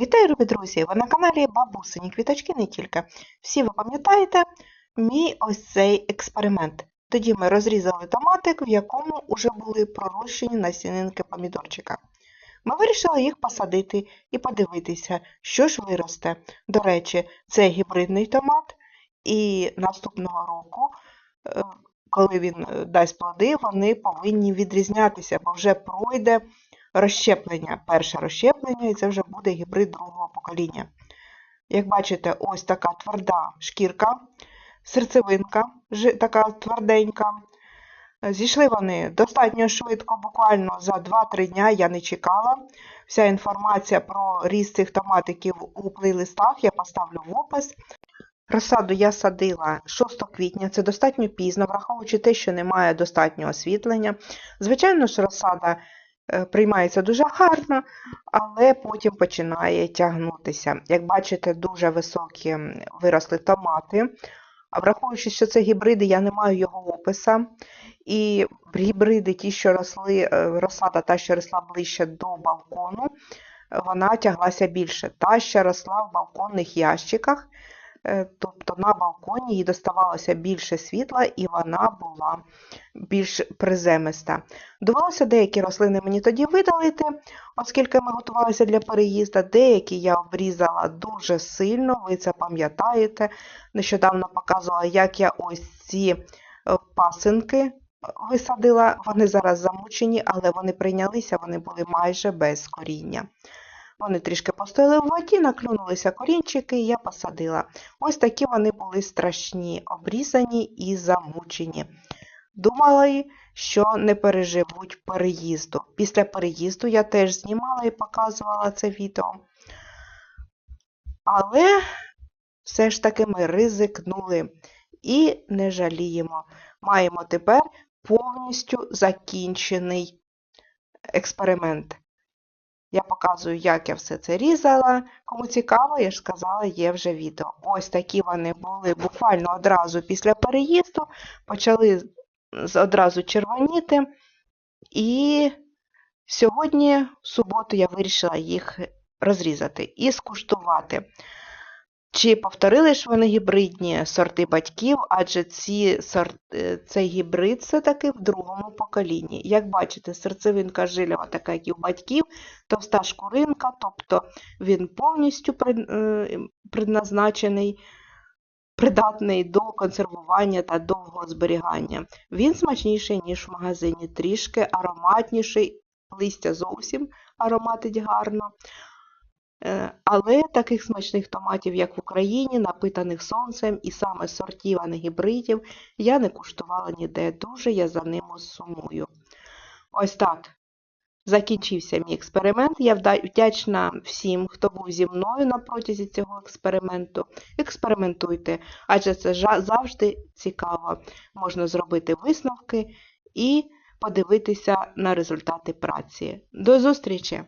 Вітаю, любі друзі! Ви на каналі Бабусині Квіточки не тільки. Всі ви пам'ятаєте мій ось цей експеримент. Тоді ми розрізали томатик, в якому вже були пророщені насінинки помідорчика. Ми вирішили їх посадити і подивитися, що ж виросте. До речі, це гібридний томат, і наступного року, е, коли він е, дасть плоди, вони повинні відрізнятися, бо вже пройде розщеплення, перше розщеплення, і це вже буде гібрид другого покоління. Як бачите, ось така тверда шкірка, серцевинка, така тверденька. Зійшли вони достатньо швидко, буквально за 2-3 дня я не чекала. Вся інформація про ріст цих томатиків у плейлистах я поставлю в опис. Розсаду я садила 6 квітня, це достатньо пізно, враховуючи те, що немає достатнього освітлення. Звичайно ж, розсада приймається дуже гарно, але потім починає тягнутися. Як бачите, дуже високі виросли томати. А враховуючи, що це гібриди, я не маю його описа. І гібриди, ті, що росли, е, розсада та, що росла ближче до балкону, е, вона тяглася більше. Та, що росла в балконних ящиках, е, тобто на балконі їй доставалося більше світла і вона була більш приземиста. Довелося деякі рослини мені тоді видалити, оскільки ми готувалися для переїзду. Деякі я обрізала дуже сильно, ви це пам'ятаєте. Нещодавно показувала, як я ось ці е, пасинки висадила. Вони зараз замучені, але вони прийнялися, вони були майже без коріння. Вони трішки постояли в воді, наклюнулися корінчики, і я посадила. Ось такі вони були страшні, обрізані і замучені. Думали, що не переживуть переїзду. Після переїзду я теж знімала і показувала це відео. Але все ж таки ми ризикнули і не жаліємо. Маємо тепер повністю закінчений експеримент. Я показую, як я все це різала. Кому цікаво, я ж сказала, є вже відео. Ось такі вони були буквально одразу після переїзду, почали одразу червоніти. І сьогодні, в суботу, я вирішила їх розрізати і скуштувати. Чи повторили ж вони гібридні сорти батьків, адже ці сорт, е, цей гібрид все таки в другому поколінні. Як бачите, серцевинка жилева, така як і у батьків, товста шкуринка, тобто він повністю е, предназначений, придатний до консервування та довгого зберігання. Він смачніший, ніж в магазині, трішки ароматніший, листя зовсім ароматить гарно. Е, Але таких смачних томатів, як в Україні, напитаних сонцем і саме сортів, а не гібридів, я не куштувала ніде. Дуже я за ними сумую. Ось так. Закінчився мій експеримент. Я вдячна всім, хто був зі мною на протязі цього експерименту. Експериментуйте, адже це завжди цікаво. Можна зробити висновки і подивитися на результати праці. До зустрічі!